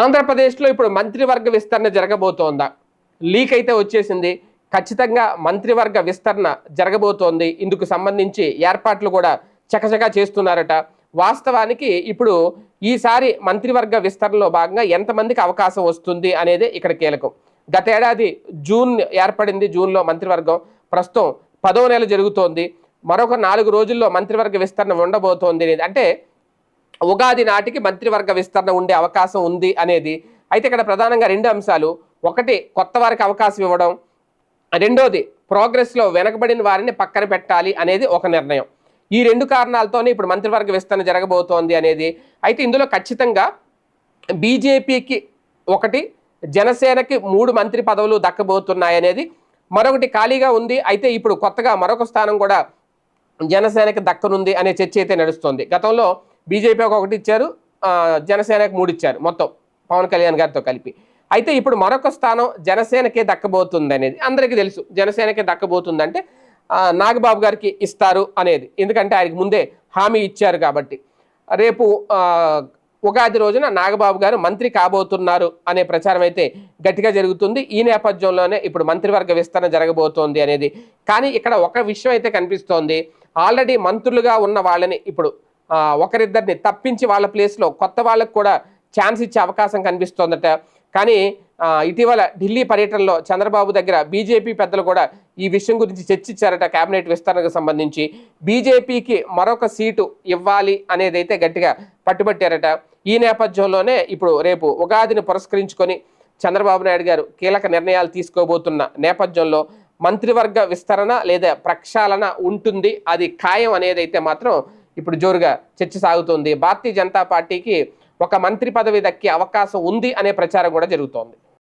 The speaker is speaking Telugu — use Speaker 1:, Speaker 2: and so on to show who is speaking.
Speaker 1: ఆంధ్రప్రదేశ్లో ఇప్పుడు మంత్రివర్గ విస్తరణ జరగబోతోందా? లీక్ అయితే వచ్చేసింది. ఖచ్చితంగా మంత్రివర్గ విస్తరణ జరగబోతోంది. ఇందుకు సంబంధించి ఏర్పాట్లు కూడా చకచకా చేస్తున్నారట. వాస్తవానికి ఇప్పుడు ఈసారి మంత్రివర్గ విస్తరణలో భాగంగా ఎంతమందికి అవకాశం వస్తుంది అనేది ఇక్కడ కీలకం. గతేడాది జూన్ ఏర్పడింది జూన్లో మంత్రివర్గం. ప్రస్తుతం పదో నెల జరుగుతోంది. మరొక నాలుగు రోజుల్లో మంత్రివర్గ విస్తరణ ఉండబోతోంది అంటే ఉగాది నాటికి మంత్రివర్గ విస్తరణ ఉండే అవకాశం ఉంది అనేది. అయితే ఇక్కడ ప్రధానంగా రెండు అంశాలు. ఒకటి కొత్త వారికి అవకాశం ఇవ్వడం. రెండోది ప్రోగ్రెస్లో వెనకబడిన వారిని పక్కన పెట్టాలి అనేది ఒక నిర్ణయం. ఈ రెండు కారణాలతోనే ఇప్పుడు మంత్రివర్గ విస్తరణ జరగబోతోంది అనేది. అయితే ఇందులో ఖచ్చితంగా బీజేపీకి ఒకటి జనసేనకి మూడు మంత్రి పదవులు దక్కబోతున్నాయనేది మరొకటి ఖాళీగా ఉంది. అయితే ఇప్పుడు కొత్తగా మరొక స్థానం కూడా జనసేనకి దక్కనుంది అనే చర్చ అయితే నడుస్తుంది. గతంలో బీజేపీ ఒకటి ఇచ్చారు జనసేనకి మూడు ఇచ్చారు మొత్తం పవన్ కళ్యాణ్ గారితో కలిపి. అయితే ఇప్పుడు మరొక స్థానం జనసేనకే దక్కబోతుంది అనేది అందరికీ తెలుసు. జనసేనకే దక్కబోతుంది అంటే నాగబాబు గారికి ఇస్తారు అనేది. ఎందుకంటే ఆయనకి ముందే హామీ ఇచ్చారు కాబట్టి. రేపు ఉగాది రోజున నాగబాబు గారు మంత్రి కాబోతున్నారు అనే ప్రచారం అయితే గట్టిగా జరుగుతుంది. ఈ నేపథ్యంలోనే ఇప్పుడు మంత్రివర్గ విస్తరణ జరగబోతోంది అనేది. కానీ ఇక్కడ ఒక విషయం అయితే కనిపిస్తోంది. ఆల్రెడీ మంత్రులుగా ఉన్న వాళ్ళని ఇప్పుడు ఒకరిద్దరిని తప్పించి వాళ్ళ ప్లేస్లో కొత్త వాళ్ళకు కూడా ఛాన్స్ ఇచ్చే అవకాశం కనిపిస్తోందట. కానీ ఇటీవల ఢిల్లీ పర్యటనలో చంద్రబాబు దగ్గర బీజేపీ పెద్దలు కూడా ఈ విషయం గురించి చర్చించారట కేబినెట్ విస్తరణకు సంబంధించి. బీజేపీకి మరొక సీటు ఇవ్వాలి అనేది అయితే గట్టిగా పట్టుబట్టారట. ఈ నేపథ్యంలోనే ఇప్పుడు రేపు ఉగాదిని పురస్కరించుకొని చంద్రబాబు నాయుడు గారు కీలక నిర్ణయాలు తీసుకోబోతున్న నేపథ్యంలో మంత్రివర్గ విస్తరణ లేదా ప్రక్షాళన ఉంటుంది. అది ఖాయం అనేది అయితే మాత్రం ఇప్పుడు జోరుగా చర్చ సాగుతోంది. భారతీయ జనతా పార్టీకి ఒక మంత్రి పదవి దక్కే అవకాశం ఉంది అనే ప్రచారం కూడా జరుగుతోంది.